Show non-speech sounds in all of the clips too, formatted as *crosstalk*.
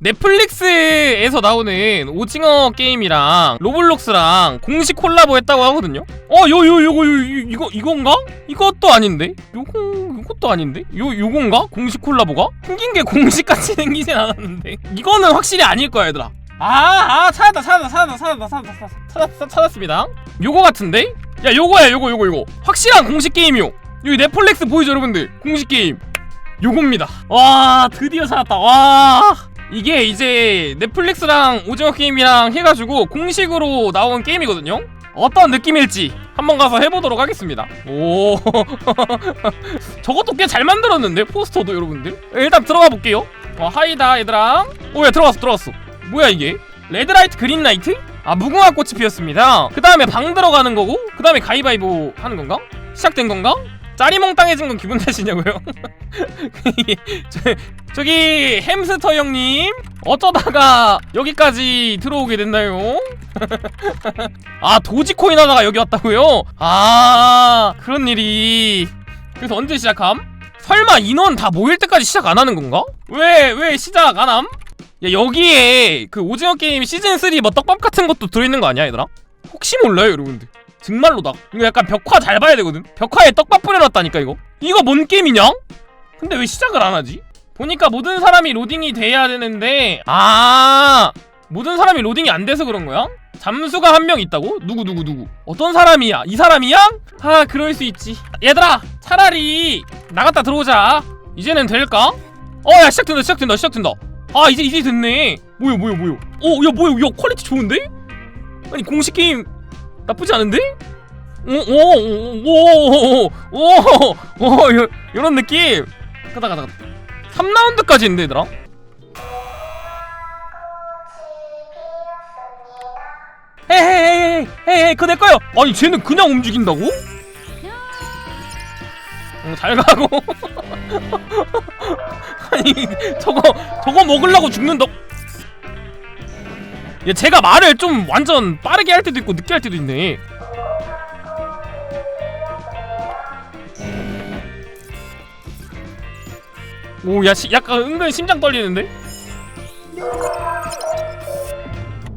넷플릭스에서 나오는 오징어 게임이랑 로블록스랑 공식 콜라보 했다고 하거든요. 어, 요, 요, 요거, 요, 요, 이거, 이건가? 이것도 아닌데? 요거, 이것도 아닌데? 요, 요건가? 공식 콜라보가? 생긴 게 공식같이 생기진 않았는데. 이거는 확실히 아닐 거야, 얘들아. 아, 아, 찾았다, 찾았다, 찾았다, 찾았다, 찾았다, 찾았다, 찾았다, 찾았습니다. 요거 같은데? 야, 요거야, 요거, 요거, 요거. 확실한 공식 게임이요. 여기 넷플릭스 보이죠, 여러분들? 공식 게임. 요겁니다. 와, 드디어 찾았다. 와. 이게 이제 넷플릭스랑 오징어 게임이랑 해가지고 공식으로 나온 게임이거든요. 어떤 느낌일지 한번 가서 해보도록 하겠습니다. 오, *laughs* 저것도 꽤 잘 만들었는데 포스터도 여러분들. 일단 들어가 볼게요. 어, 하이다 얘들아. 오야 들어갔어 들어갔어. 뭐야 이게? 레드라이트 그린라이트? 아 무궁화 꽃이 피었습니다. 그 다음에 방 들어가는 거고 그 다음에 가위바위보 하는 건가? 시작된 건가? 짜리몽땅해진 건 기분 탓이냐고요? *laughs* 저, 저기 햄스터 형님 어쩌다가 여기까지 들어오게 됐나요? *laughs* 아 도지코인 하다가 여기 왔다고요? 아 그런 일이 그래서 언제 시작함? 설마 인원 다 모일 때까지 시작 안 하는 건가? 왜 왜 시작 안 함? 야 여기에 그 오징어 게임 시즌 3 뭐 떡밥 같은 것도 들어있는 거 아니야 얘들아? 혹시 몰라요 여러분들 정말로다 이거 약간 벽화 잘 봐야 되거든 벽화에 떡밥 뿌려놨다니까 이거 이거 뭔 게임이냐? 근데 왜 시작을 안 하지? 보니까 모든 사람이 로딩이 돼야 되는데 아 모든 사람이 로딩이 안 돼서 그런 거야? 잠수가 한 명 있다고? 누구 누구 누구 어떤 사람이야? 이 사람이야? 아 그럴 수 있지 얘들아 차라리 나갔다 들어오자 이제는 될까? 어 야 시작된다 시작된다 시작된다 아 이제 이제 됐네 뭐야 뭐야 뭐야 어야 뭐야 야 퀄리티 좋은데? 아니 공식 게임 나쁘지 않은데? 오오오오오오오 이런 느낌. 가다 가다 가다 3라운드까지 있는데 얘들아? 헤헤헤헤 헤헤 그거 내 거요. 아니 쟤는 그냥 움직인다고? 어, 잘 가고. *laughs* 아니 저거 저거 먹으려고 죽는다 야 제가 말을 좀 완전 빠르게 할 때도 있고 늦게 할 때도 있네. 오야 약간 은근 심장 떨리는데?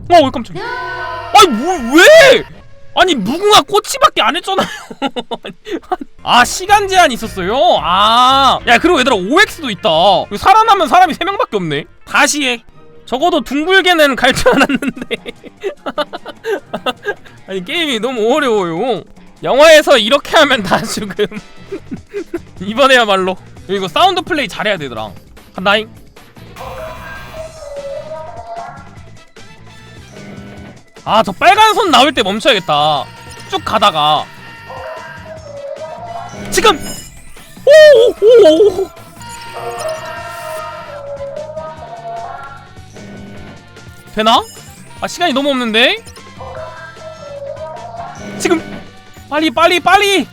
어왜 깜짝이야. 아니 뭐 왜? 아니 무궁화 꼬치밖에 안 했잖아요. *laughs* 아 시간 제한 있었어요? 아야 그리고 얘들아 OX도 있다. 살아남은 사람이 3명밖에 없네. 다시 해 적어도 둥글게는 갈 줄 알았는데. *laughs* 아니 게임이 너무 어려워요. 영화에서 이렇게 하면 다 죽음. *laughs* 이번에야말로. 이거 사운드 플레이 잘해야 되더라. 간다잉. 아 저 빨간 손 나올 때 멈춰야겠다. 쭉 가다가. 지금! 오오오 되나? 아 시간이 너무 없는데? 지금 빨리 빨리 빨리!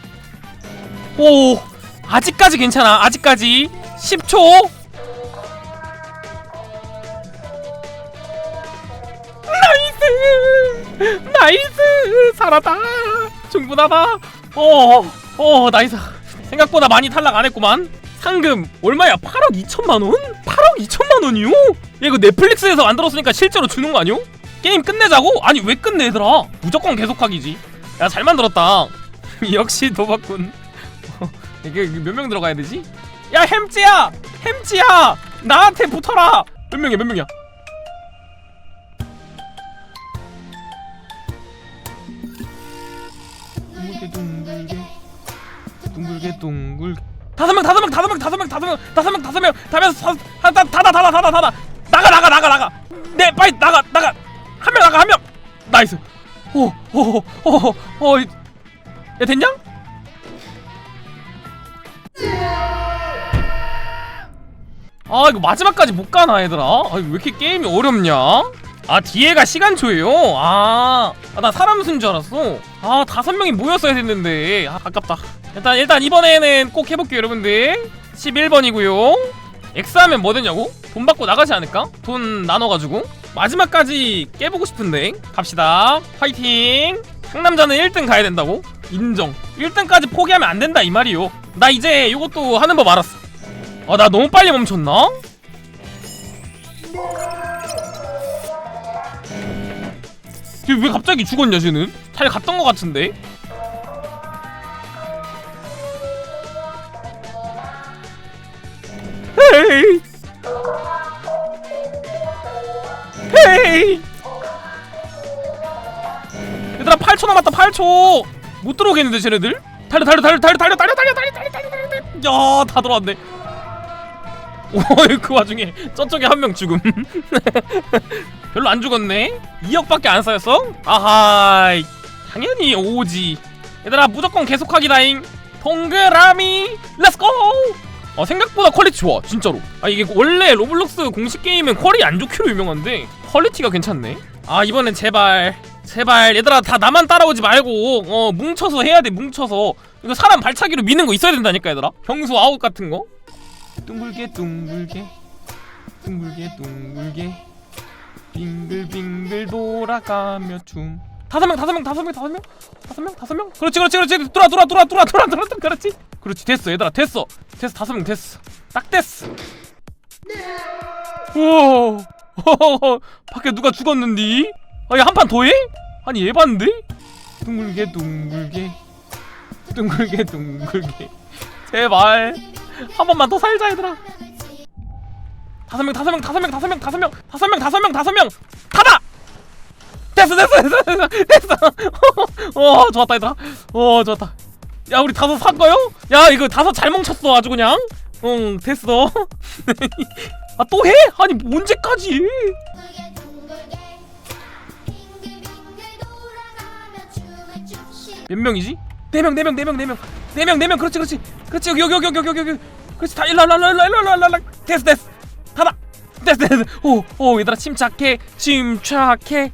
오 아직까지 괜찮아. 아직까지 10초. 나이스! 나이스! 살았다. 충분하다. 어어 나이스. 생각보다 많이 탈락 안 했구만 상금 얼마야 8억 2천만 원? 8억 2천만 원이요? 야 이거 넷플릭스에서 만들었으니까 실제로 주는 거 아니요? 게임 끝내자고? 아니 왜 끝내 얘들아 무조건 계속하기지 야 잘 만들었다 *laughs* 역시 도박꾼 *laughs* 이게 몇 명 들어가야 되지? 야 햄찌야! 햄찌야! 나한테 붙어라! 몇 명이야 몇 명이야 둥글게 둥글게 둥글게 둥글게 다섯 명 다섯 명 다섯 명 다섯 명 다섯 명 다섯 명 다섯 명. 다섯 명 다다 다다 다다 다다. 나가 나가 나가 나가. 네 빨리 나가 나가. 한 명 나가 한 명. 나이스. 오오오오오야 됐냐? 아 이거 마지막까지 못 가나 얘들아? 아, 왜 이렇게 게임이 어렵냐? 아 뒤에가 시간초예요? 아나 아, 사람 순 줄 알았어. 아 다섯 명이 모였어야 됐는데. 아 아깝다. 일단 일단 이번에는 꼭 해볼게요 여러분들. 11번이고요. X하면 뭐 되냐고? 돈 받고 나가지 않을까? 돈 나눠가지고. 마지막까지 깨보고 싶은데. 갑시다. 화이팅! 상남자는 1등 가야 된다고? 인정. 1등까지 포기하면 안 된다 이 말이요. 나 이제 이것도 하는 법 알았어. 아나 너무 빨리 멈췄나? 쟤왜 갑자기 죽었냐 쟤는? 잘 갔던 것 같은데? 헤이 헤이 얘들아 8초 남았다 8초 못 들어오겠는데 쟤네들? 달려 달려 달려 달려 달려 달려 달려 달려 달려 달려 달려 달려 야다 들어왔네 오그 와중에 저쪽에 한 명 죽음. *laughs* 별로 안 죽었네. 2억밖에 안 쌓였어? 아하 당연히 오지 얘들아 무조건 계속하기다잉. 동그라미 렛츠고 어 생각보다 퀄리티 좋아 진짜로. 아 이게 원래 로블록스 공식 게임은 퀄이 안 좋기로 유명한데 퀄리티가 괜찮네. 아 이번엔 제발 제발. 얘들아 다 나만 따라오지 말고 어 뭉쳐서 해야 돼 뭉쳐서. 이거 사람 발차기로 미는 거 있어야 된다니까 얘들아. 경수 아웃 같은 거 둥글게 둥글게. 둥글게 둥글게. 빙글빙글 돌아가며 춤. 다섯 명 다섯 명 다섯 명 다섯 명? 다섯 명? 다섯 명? 그렇지 그렇지 그렇지. 돌아 돌아 돌아 돌아 돌아 돌아 그렇지. 그렇지. 됐어 얘들아. 됐어. 됐어. 다섯 명 됐어. 딱 됐어. 우와 밖에 누가 죽었는디? 아얘 한판 더 해? 아니 예반데? 둥글게 둥글게. 둥글게 둥글게. 제발 한 번만 더 살자 얘들아. 다섯 명 다섯 명 다섯 명 다섯 명 다섯 명 다섯 명 다섯 명 다섯 명. 타다 됐어 됐어 됐어 됐어 됐어. *laughs* 어 좋았다 얘들아. 어 좋았다. 야 우리 다섯 산 거요? 야 이거 다섯 잘 뭉쳤어 아주 그냥. 응 됐어. *laughs* 아 또 해? 아니 뭐 언제까지? 해? 몇 명이지? 네 명, 네 명, 네 명, 네 명, 네 명, 네 명, 그렇지, 그렇지, 그렇지, 여기, 여기, 여기, 여기, 여기, 그렇지, 다 일로, 일로, 일로, 일로, 일로, 일로, 일로, 됐어, 됐어, 하나, 됐어, 됐어, 오, 오, 얘들아, 침착해, 침착해,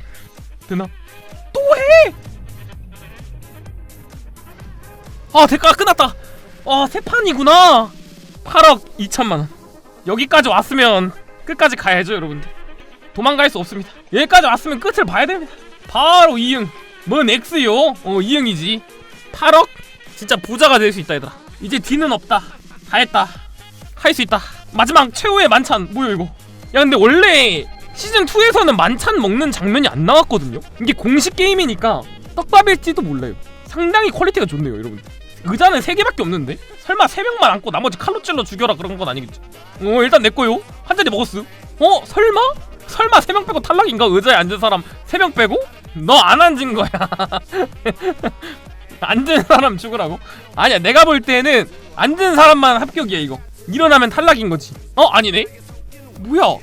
되나? 또 해! 아, 대가가 끝났다. 아, 세 판이구나. 8억 2천만 원. 여기까지 왔으면 끝까지 가야죠, 여러분들. 도망갈 수 없습니다. 여기까지 왔으면 끝을 봐야 됩니다. 바로 이응. 뭔 X요? 어, 이응이지. 8억? 진짜 부자가 될 수 있다 얘들아. 이제 뒤는 없다. 다 했다. 할 수 있다. 마지막 최후의 만찬 뭐야 이거 야 근데 원래 시즌2에서는 만찬 먹는 장면이 안 나왔거든요? 이게 공식 게임이니까 떡밥일지도 몰라요. 상당히 퀄리티가 좋네요 여러분. 의자는 3개밖에 없는데? 설마 3명만 안고 나머지 칼로 찔러 죽여라 그런 건 아니겠지? 어 일단 내거요. 한 자리 먹었어. 어? 설마? 설마 3명 빼고 탈락인가? 의자에 앉은 사람 3명 빼고? 너 안 앉은 거야 *laughs* 앉은 사람 죽으라고? 아니야 내가 볼 때는 앉은 사람만 합격이야 이거 일어나면 탈락인 거지 어? 아니네? 뭐야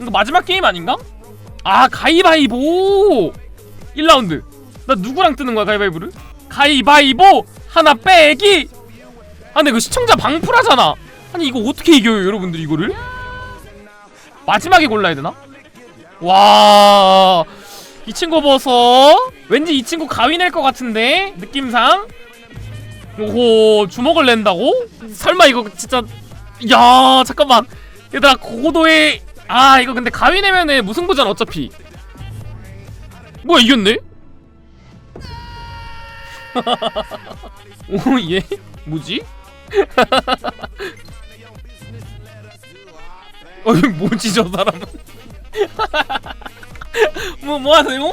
이거 마지막 게임 아닌가? 아 가위바위보 1라운드 나 누구랑 뜨는 거야 가위바위보를? 가위바위보 하나 빼기 아 근데 그 시청자 방풀하잖아 아니 이거 어떻게 이겨요 여러분들 이거를? 마지막에 골라야 되나? 와... 이 친구 보소 왠지 이 친구 가위 낼 것 같은데 느낌상 오호 주먹을 낸다고? 설마 이거 진짜 야 잠깐만 얘들아 고도의 아 이거 근데 가위 내면은 무승부잖아 어차피 뭐야 이겼네? *laughs* 오얘 뭐지? *laughs* 어이 뭐지 저 사람은 *laughs* 뭐 뭐하세요?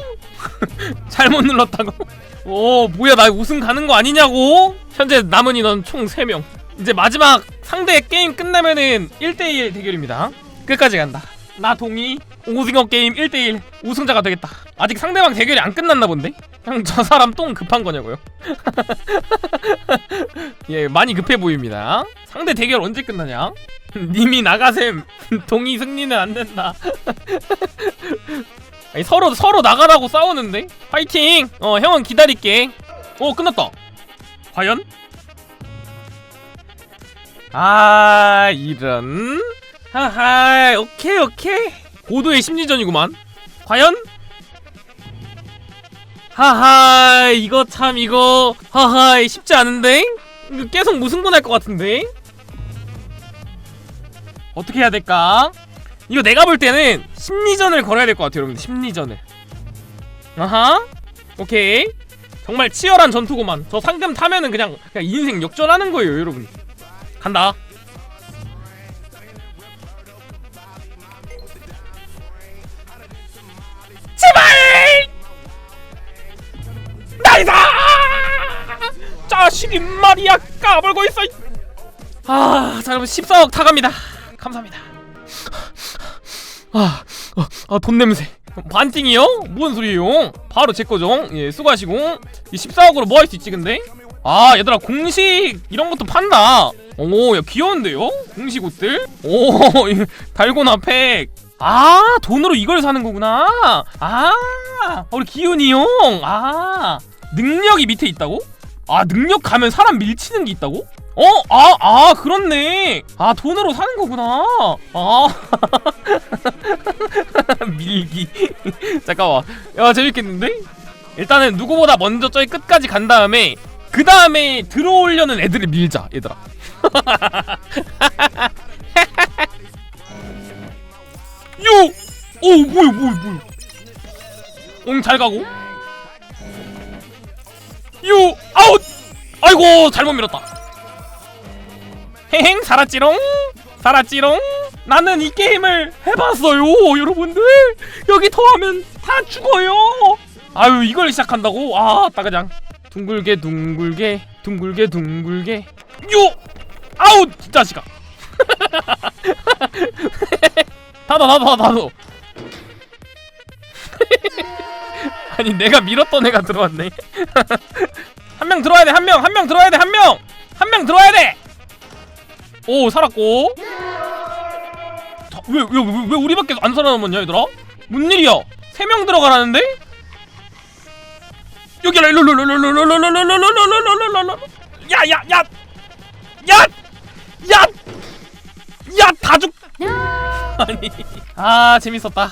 잘못 눌렀다고? *laughs* 오 뭐야 나 우승 가는 거 아니냐고? 현재 남은 인원 총 3명 이제 마지막 상대 게임 끝나면은 1대1 대결입니다 끝까지 간다 나 동의 오징어 게임 1대1 우승자가 되겠다 아직 상대방 대결이 안 끝났나 본데? 그냥 저 사람 똥 급한 거냐고요? *laughs* 예 많이 급해 보입니다 상대 대결 언제 끝나냐? *laughs* 님이 나가셈 동의 승리는 안 된다 아니, 서로 서로 나가라고 싸우는데? 파이팅! 어 형은 기다릴게. 오 끝났다. 과연? 아 이런. 하하 오케이 오케이. 고도의 심리전이구만. 과연? 하하 이거 참 이거 하하 쉽지 않은데? 계속 무승부 날 것 같은데? 어떻게 해야 될까 이거 내가 볼 때는 심리전을 걸어야 될 것 같아요 여러분 심리전을. 아하. 오케이. 정말 치열한 전투구만. 저 상금 타면은 그냥 그냥 인생 역전하는 거예요 여러분. 간다. 제발! 나이다 자식이 말이야 까불고 있어 아 자 여러분 14억 타갑니다. 감사합니다. 아, 아, 아, 돈 냄새. 반띵이요? 뭔 소리예요? 바로 제 거죠. 예, 수고하시고. 이 14억으로 뭐 할 수 있지, 근데? 아, 얘들아, 공식 이런 것도 판다. 오, 야, 귀여운데요? 공식 옷들? 오, *laughs* 이 달고나 팩. 아, 돈으로 이걸 사는 거구나. 아, 우리 기훈이 형. 아, 능력이 밑에 있다고? 아, 능력 가면 사람 밀치는 게 있다고? 어? 아, 아, 그렇네. 아, 돈으로 사는 거구나. 아. *laughs* 밀기 *laughs* 잠깐만 야 재밌겠는데? 일단은 누구보다 먼저 저기 끝까지 간 다음에 그 다음에 들어오려는 애들을 밀자 얘들아 *laughs* 요! 오 뭐야 뭐야 뭐야 응 잘 가고 요! 아웃! 아이고 잘못 밀었다 헤행 살았지롱? 살았지롱? 나는 이 게임을 해봤어요 여러분들. 여기 더하면 다 죽어요. 아유 이걸 시작한다고? 아 따가장. 둥글게 둥글게 둥글게 둥글게. 요! 아우 이 자식아 *laughs* 닫아 닫아 닫아. *laughs* 아니 내가 밀었던 애가 들어왔네. *laughs* 한 명 들어와야 돼 한 명. 한 명 들어와야 돼 한 명. 한 명 들어와야 돼 오 살았고 왜, 왜, 왜, 왜 우리밖에 안 살아남았냐 얘들아? 뭔 일이야? 세 명 들어가라는데? 여기라 일로 일로 일로 일로 일로 일로 일로 일로 일로 일로 일로 일로 일로 야야야 야 야 야 다 죽. 아니 아 재밌었다.